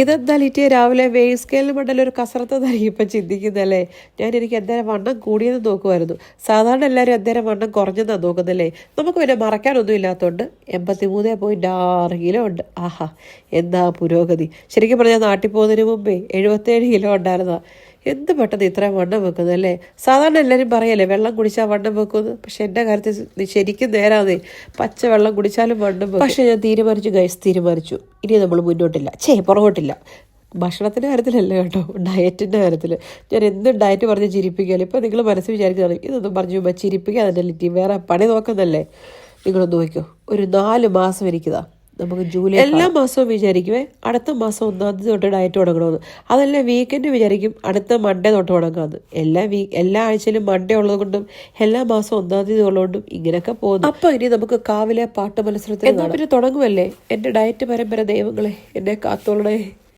ഇതെന്താ ലിറ്റിയ? രാവിലെ വെയ് സ്കെയിലിന് മണ്ടല്ലോ ഒരു കസരത്ത് എന്നായിരിക്കും ഇപ്പം ചിന്തിക്കുന്നല്ലേ? ഞാൻ എനിക്ക് എന്തേരം വണ്ണം കൂടിയെന്ന് നോക്കുമായിരുന്നു സാധാരണ എല്ലാവരും എന്തേരം വണ്ണം കുറഞ്ഞെന്നാണ് നോക്കുന്നല്ലേ? നമുക്ക് പിന്നെ മറക്കാനൊന്നും ഇല്ലാത്തതുകൊണ്ട് എൺപത്തി മൂന്ന് പോയിന്റ് ആറ് കിലോ ഉണ്ട്. ആഹാ എന്താ പുരോഗതി. ശരിക്കും പറഞ്ഞാൽ നാട്ടിൽ പോകുന്നതിന് മുമ്പേ എഴുപത്തേഴ് കിലോ ഉണ്ടായിരുന്നതാ. എന്ത് പെട്ടെന്ന് ഇത്രയും വണ്ണം വെക്കുന്നത് അല്ലേ? സാധാരണ എല്ലാവരും പറയല്ലേ വെള്ളം കുടിച്ചാൽ വണ്ണം വെക്കുമെന്ന് പക്ഷെ എന്റെ കാര്യത്തിൽ ശരിക്കും നേരാതെ പച്ച വെള്ളം കുടിച്ചാലും വണ്ണം വെക്കും. പക്ഷേ ഞാൻ തീരുമാനിച്ചു ഗൈസ് തീരുമാനിച്ചു. ഇനി നമ്മൾ മുന്നോട്ടില്ല. ചേ പുറകോട്ടില്ല. ഭക്ഷണത്തിന്റെ കാര്യത്തിലല്ല കേട്ടോ ഡയറ്റിന്റെ കാര്യത്തിൽ ഞാൻ എന്ത് ഡയറ്റ് പറഞ്ഞ് ചിരിപ്പിക്കുകയല്ലേ ഇപ്പം നിങ്ങൾ മനസ്സിൽ വിചാരിക്കുന്നതാണ് ഇതൊന്നും പറഞ്ഞു ചിരിപ്പിക്കുക അതിന്റെ ലിറ്റി വേറെ പണി നോക്കുന്നല്ലേ നിങ്ങളൊന്ന് നോക്കിയോ ഒരു നാല് മാസം എനിക്കിതാ നമുക്ക് ജൂലൈ എല്ലാ മാസവും വിചാരിക്കുവേ അടുത്ത മാസം ഒന്നാം തീയതി തൊട്ട് ഡയറ്റ് തുടങ്ങണമെന്ന്. അതല്ല വീക്കെൻഡ് വിചാരിക്കും അടുത്ത മൺഡേ തൊട്ട് തുടങ്ങാമെന്ന് എല്ലാ വീക്ക് എല്ലാ ആഴ്ചയിലും മൺഡേ ഉള്ളത് കൊണ്ടും എല്ലാ മാസം ഒന്നാം തീയതി ഉള്ളതുകൊണ്ടും ഇങ്ങനെയൊക്കെ പോകുന്നു. അപ്പൊ ഇനി നമുക്ക് കാവിലെ പാട്ട് മത്സരത്തിൽ പിന്നെ തുടങ്ങുമല്ലേ? എന്റെ ഡയറ്റ് പരമ്പര ദൈവങ്ങളെ എന്നെ കാത്തോളണേ.